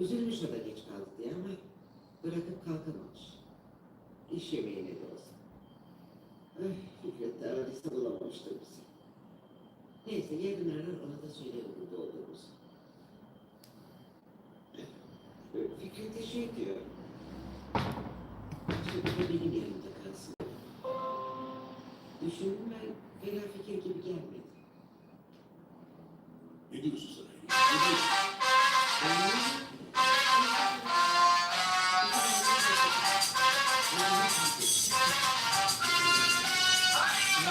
Üzülmüş o da geç kaldı diye ama bırakıp kalkamamış. İş yemeğine de olsa. Ay, Fikret de aradıysa bulamamıştır bizi. Neyse yarın arar ona da söylerim burada olduğumuzu. Fikret de şey diyor. Şimdi de benim yanımda kalsın. Düşündüm ben fena fikir gibi gelmedi. Ne diyorsun sen? Ne diyorsun? Ne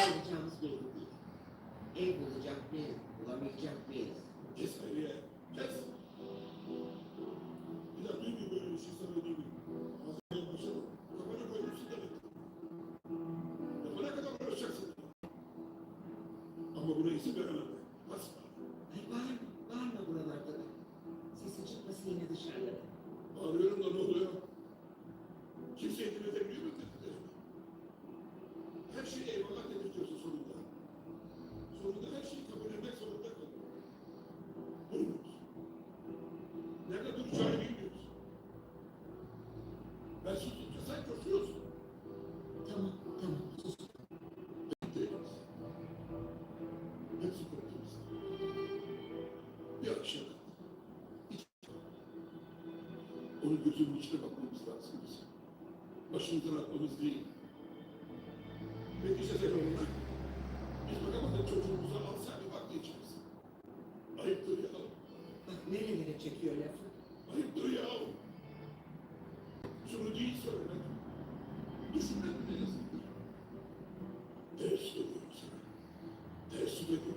yapacağımız belli değil. Ev bulacak mıyız, bulamayacak mıyız? Kes Hayriye, kes. Bir daha duymayayım böyle bir şey sana Veremem ben. Basma. Ay bağırma, bağırma buralarda da. Sesi çıkmasın yine dışarıda. Bağırıyorum da ne oluyor? Kimse ilgili edebiliyor mu? Her şeyi eyvallah dedirtiyorsun sonunda. Sonunda her şeyi kabul etmek zorunda kalıyor. Buyurunuz. Nerede duracağını bilmiyoruz. Ben sustukça Onun gözünün içine bakmamız lazım bizim. Başımızdan atmamız değil. Ve bize de yoluna. Biz bakamadık çocuğumuza alsa bir bak diyeceğiz. Ayıptır ya. Bak nerelere çekiyor lafı. Ayıptır ya. Şunu değil söylemek. Düşünmek bile yazıktır. Ters söylüyorum sana. Ters söylüyorum.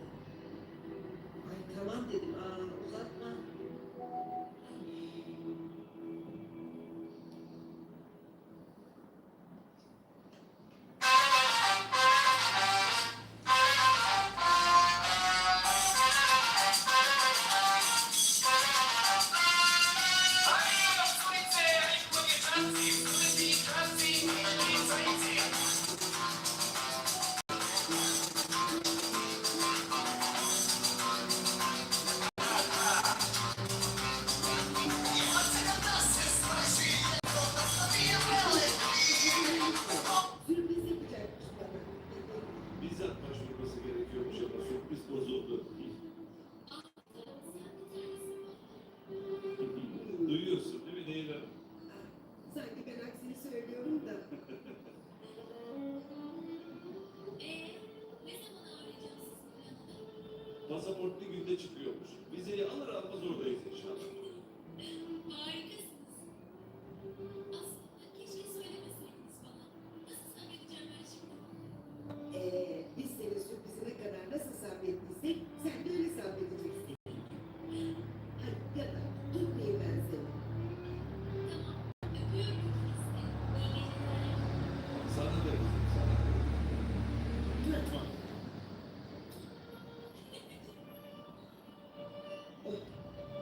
Pasaport bir günde çıkıyormuş. Vizeyi alır almaz oradayız inşallah.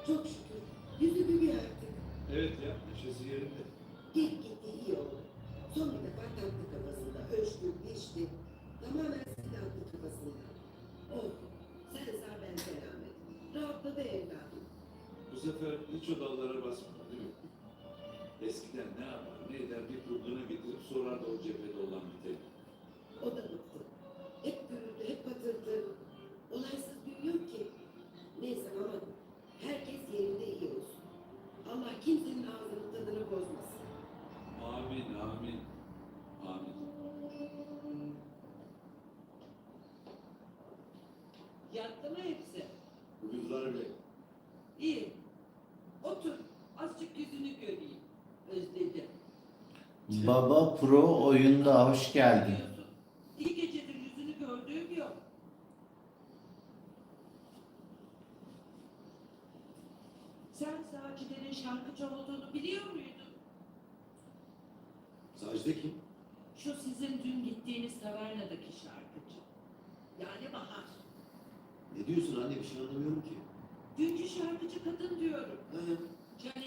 Çok şükür. Yüzü gülüyor artık. Evet ya neşesi yerinde. Git gitti iyi oldu. Son bir defa taktı kafasında. Ölçtü, biçti. Tamamen silahlı kafasında. Oh, sen sağ ben selamet. Rahatladı evladım. Bu sefer hiç o dallara basmadı değil mi? Eskiden ne yapar ne eder bir kurduğuna getirip sorar da o cephede olan biteni. O Yattı mı hepsi? Kızlar Bey. İyi. Otur. Azıcık yüzünü göreyim. Özledim. Baba Pro oyunda hoş geldin. İyi gecedir yüzünü gördüğüm yok. Sen Sacide'nin şarkıcı olduğunu biliyor muydun? Sacide kim? Şu sizin dün gittiğiniz tavernadaki şarkıcı. Yani Bahar. Ne diyorsun anne bir şey anlamıyorum ki. Dünkü şarkıcı kadın diyorum. Hı hı.